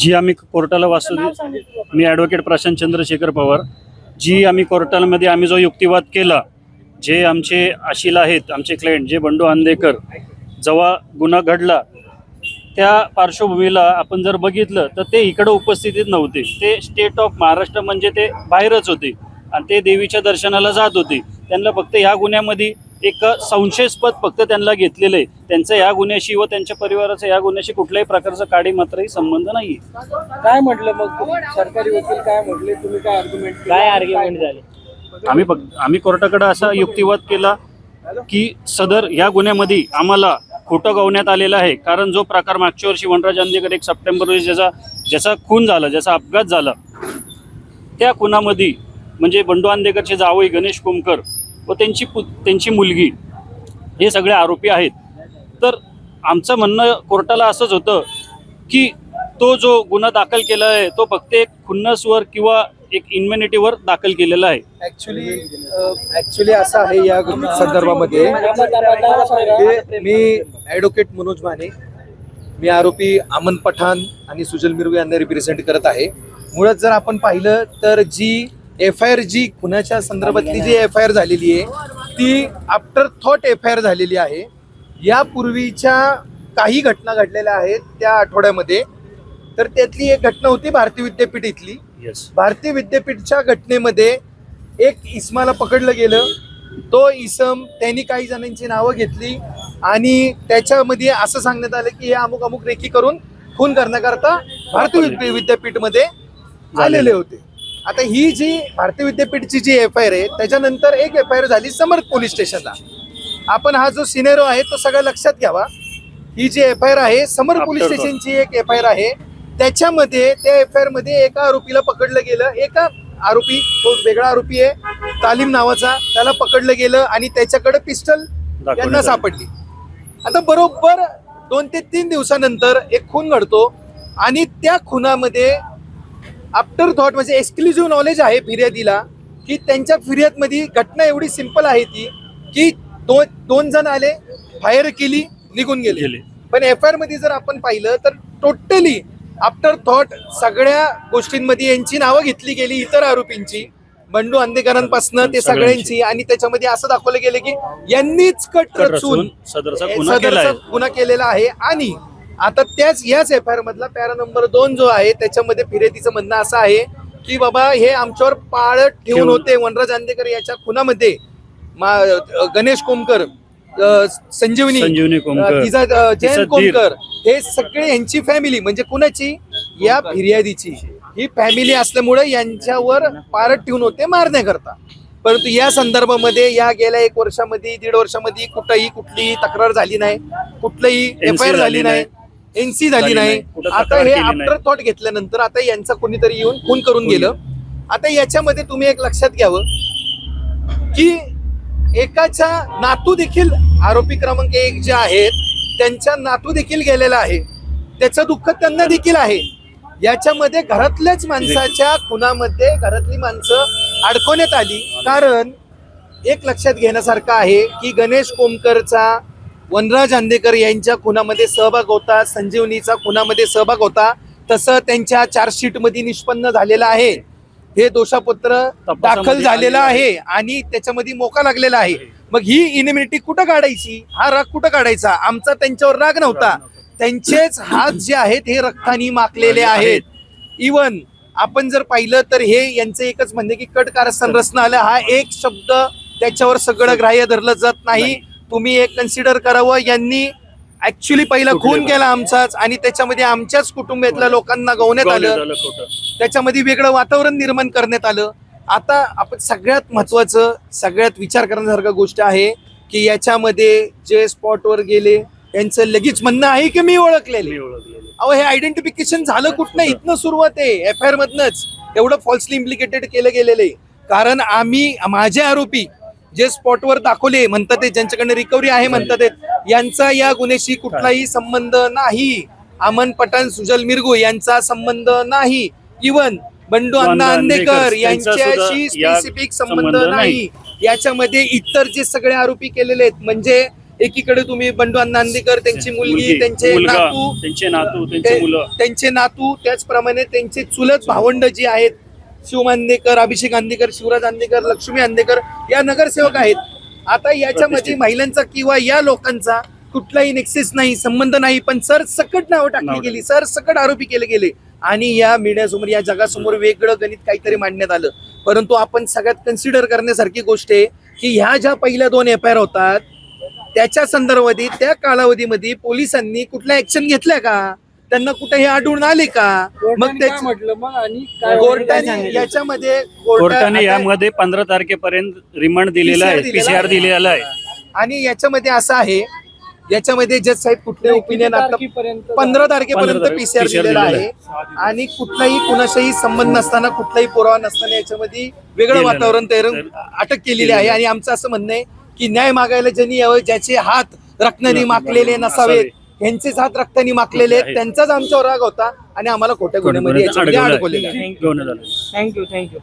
जी आम्ही कोर्टाला वाचतो मी ॲडव्होकेट प्रशांत चंद्रशेखर पवार. जी आम्ही कोर्टामध्ये आम्ही जो युक्तिवाद केला जे आमचे आशील आहेत आमचे क्लायंट जे बंडू आंदेकर जेव्हा गुन्हा घडला त्या पार्श्वभूमीला आपण जर बघितलं तर ते इकडं उपस्थितीत नव्हते. ते स्टेट ऑफ महाराष्ट्र म्हणजे ते बाहेरच होते. आणि ते देवीच्या दर्शनाला जात होते. त्यांना फक्त या गुन्ह्यामध्ये एक संशयास्पद फक्त त्यांना घेतलेलं आहे. त्यांचा या गुन्ह्याशी व त्यांच्या परिवाराचा या गुन्ह्याशी कुठल्याही प्रकारचा काडी मात्रही संबंध नाही काय म्हटलं मग तुम्ही? सरकारी वकील काय म्हटले? तुम्ही काय आर्ग्युमेंट काय आर्ग्युमेंट झाले? आम्ही फक्त आम्ही कोर्टाकडे असा युक्तिवाद केला की सदर या गुन्ह्यामध्ये आम्हाला खोटं गवण्यात आलेलं आहे. कारण जो प्रकार मागच्या वर्षी वनराज अंदेकर एक सप्टेंबर रोजी ज्याचा ज्याचा खून झाला ज्याचा अपघात झाला त्या खुनामध्ये म्हणजे बंडू आंदेकरचे जावई गणेश कोमकर व त्यांची पु त्यांची मुलगी. हे सगळे आरोपी आहेत. तर आमचं म्हणणं कोर्टाला असंच होतं की तो जो गुन्हा दाखल केला आहे तो फक्त एक खुन्नसवर किंवा एक इन्म्युनिटीवर दाखल केलेला आहे. ऍक्च्युली ऍक्च्युली असं आहे या संदर्भामध्ये. मी ॲडव्होकेट मनोज माने मी आरोपी अमन पठाण आणि सुजल मिरवे यांना रिप्रेझेंट करत आहे. मुळात जर आपण पाहिलं तर जी एफ आय आर जी खुनाच्या संदर्भातली जी एफ आय आर झालेली आहे ती after thought F I R झालेली आहे. यापूर्वीच्या काही घटना घडलेल्या आहेत त्या आठवड्यामध्ये. तर त्यातली एक घटना होती भारतीय विद्यापीठ इथली. येस भारतीय विद्यापीठच्या घटनेमध्ये एक इसमाला पकडलं गेलं. तो इसम त्यांनी काही जणांची नावं घेतली आणि त्याच्यामध्ये असं सांगण्यात आलं की हे अमुक अमुक रेखी करून खून करण्याकरता भारतीय विद्या- विद्यापीठमध्ये आलेले होते. आता ही जी भारतीय विद्यापीठची जी एफ आय आर आहे त्याच्यानंतर एक एफ आय आर झाली समर्थ पोलीस स्टेशनला. आपण हा जो सिनेरो आहे तो सगळं लक्षात घ्यावा. ही जी एफ आय आर आहे समर पोलीस स्टेशनची एक एफ आय आर आहे. त्याच्यामध्ये त्या एफ आय आरमध्ये एका आरोपीला पकडलं गेलं. एका आरोपी तो वेगळा आरोपी आहे तालीम नावाचा. त्याला पकडलं गेलं आणि त्याच्याकडे पिस्टल यांना सापडली. आता बरोबर दोन ते तीन दिवसानंतर एक खून घडतो आणि त्या खुनामध्ये आफ्टर थॉट म्हणजे एक्सक्लुझिव्ह नॉलेज आहे फिर्यादीला की त्यांच्या फिर्यादमध्ये घटना एवढी सिंपल आहे ती की दोन दोन जण आले फायर केली निघून गेले. गेले. पण एफ आय आरमध्ये जर आपण पाहिलं तर टोटली आफ्टर थॉट सगळ्या गोष्टींमध्ये यांची नावं घेतली गेली इतर आरोपींची. बंडू अंधेकरांपासून ते सगळ्यांची. आणि त्याच्यामध्ये असं दाखवलं गेलं की यांनीच कट रचून सदरचा गुन्हा केलेला आहे. आणि आता त्याच याच एफ आय आर मधला पॅरा नंबर दोन जो आहे त्याच्यामध्ये फिर्यादीचं म्हणणं असं आहे की बाबा हे आमच्यावर पाळत ठेवून. होते. वनराज आंदेकर याच्या खुनामध्ये. मा- गणेश कोमकर संजीवनी संजीवनी अ, कोमकर. तिचा जयंत. कोमकर हे सगळे यांची फॅमिली म्हणजे कुणाची? या फिर्यादीची. ही फॅमिली असल्यामुळे यांच्यावर पारत ठेवून होते मारण्याकरता. परंतु या संदर्भामध्ये या गेल्या एक वर्षामध्ये दीड वर्षामध्ये कुठंही कुठलीही तक्रार झाली नाही. कुठलीही एफ आय आर झाली नाही. एनसी झाली झाली नाही. कुठं आता तक्रार हे केली आफ्टर. थॉट घेतल्यानंतर आता यांचा कोणीतरी येऊन खून करून गेलं. आता याच्यामध्ये तुम्ही एक लक्षात घ्यावं की एकाच्या नातू देखील आरोपी क्रमांक एक जे आहेत त्यांच्या नातू देखील गेलेला आहे. त्याचं दुःख त्यांना देखील आहे. याच्यामध्ये घरातल्याच माणसाच्या खुनामध्ये घरातली माणसं अडकवण्यात आली. कारण एक लक्षात घेण्यासारखं आहे की गणेश कोमकरचा वनराज आंदेकर यांच्या खुनामध्ये सहभाग होता संजीवनीचा खुनामध्ये सहभाग होता तसं त्यांच्या चार्जशीटमध्ये निष्पन्न झालेलं आहे. हे दोषापत्र दाखल झालेलं आहे. आणि त्याच्यामध्ये मोका लागलेला आहे. मग ही इनिमिनिटी कुठं काढायची? हा राग कुठं काढायचा? आमचा त्यांच्यावर राग नव्हता. त्यांचेच हात जे आहेत हे रक्तानी माखलेले आहेत. इवन आपण जर पाहिलं तर हे यांचं एकच म्हणणे की कट कारस्थान रचना आलं हा एक शब्द त्याच्यावर सगळं ग्राह्य धरलं जात नाही. तुम्ही एक कन्सिडर करावं. यांनी ऍक्च्युली पहिला खून केला आमचाच आणि त्याच्यामध्ये आमच्याच कुटुंबातल्या लोकांना गवण्यात आलं. त्याच्यामध्ये वेगळं वातावरण निर्माण करण्यात आलं. आता आपण सगळ्यात महत्वाचं सगळ्यात विचार करण्यासारखं गोष्ट आहे की याच्यामध्ये जे स्पॉटवर गेले यांचं लगेच म्हणणं आहे की मी ओळखलेले. अहो हे आयडेंटिफिकेशन झालं कुठं नाही इथनं सुरुवात आहे. एफ आय आर मधनच. एवढं फॉल्सली इम्प्लिकेटेड केलं गेलेलं आहे. कारण आम्ही माझे आरोपी जे स्पॉटवर दाखवले म्हणतात ते ज्यांच्याकडनं रिकव्हरी आहे म्हणतात यांचा या गुन्ह्याशी कुठलाही संबंध नाही. अमन पठाण सुजल मिरगू यांचा संबंध नाही. इवन बंडू अण्णा आंदेकर आंदेकर यांचा यांच्याशी स्पेसिफिक संबंध नाही. याच्यामध्ये इतर जे सगळे आरोपी केलेले आहेत म्हणजे एकीकडे तुम्ही बंडू अण्णा नांदेकर त्यांची मुलगी त्यांचे नातू त्यांचे नातू त्यांचे नातू त्याचप्रमाणे त्यांचे चुलत भावंड जी आहेत शिव अंदेकर अभिषेक अंदेकर शिवराज अंदेकर लक्ष्मी अंदेकर या नगरसेवक आहेत. आता याच्यामध्ये. महिलांचा किंवा या लोकांचा कुठलाही नेक्सेस नाही संबंध नाही पण सर सकट नावं टाकली गेली सर सकट आरोपी केले गेले. आणि या मीडियासमोर या जगासमोर वेगळं गणित काहीतरी मांडण्यात आलं. परंतु आपण सगळ्यात कन्सिडर करण्यासारखी गोष्ट आहे की ह्या ज्या पहिल्या दोन एफ आय आर होतात त्याच्या संदर्भात त्या कालावधीमध्ये पोलिसांनी कुठल्या ऍक्शन घेतल्या का? त्यांना कुठे हे आढळून आले का? मग मग काय म्हटलं मग? आणि काय कोर्टाने याच्यामध्ये कोर्टा- कोर्टाने यामध्ये पंधरा तारखेपर्यंत रिमांड दिलेला आहे पीसीआर. दिलेला आहे. आणि याच्यामध्ये असं आहे याच्यामध्ये जज साहेब कुठले ओपिनियन आता तारखेपर्यंत पंधरा तारखेपर्यंत पीसीआर PCR दिलेला दिलेला आहे. आणि कुठलाही कुणाशाही संबंध नसताना कुठलाही पुरावा नसताना याच्यामध्ये वेगळं दिलेलं वातावरण तयार तर- अटक केलेली आहे. आणि आमचं असं म्हणणं आहे की न्याय मागायला ज्यांनी यावं ज्याचे हात रक्तानी माखलेले नसावेत यांचेच हात रक्तानी माखलेले आहेत. त्यांचाच आमच्यावर राग होता आणि आम्हाला खोट्या गुन्ह्यामध्ये थँक्यू थँक्यू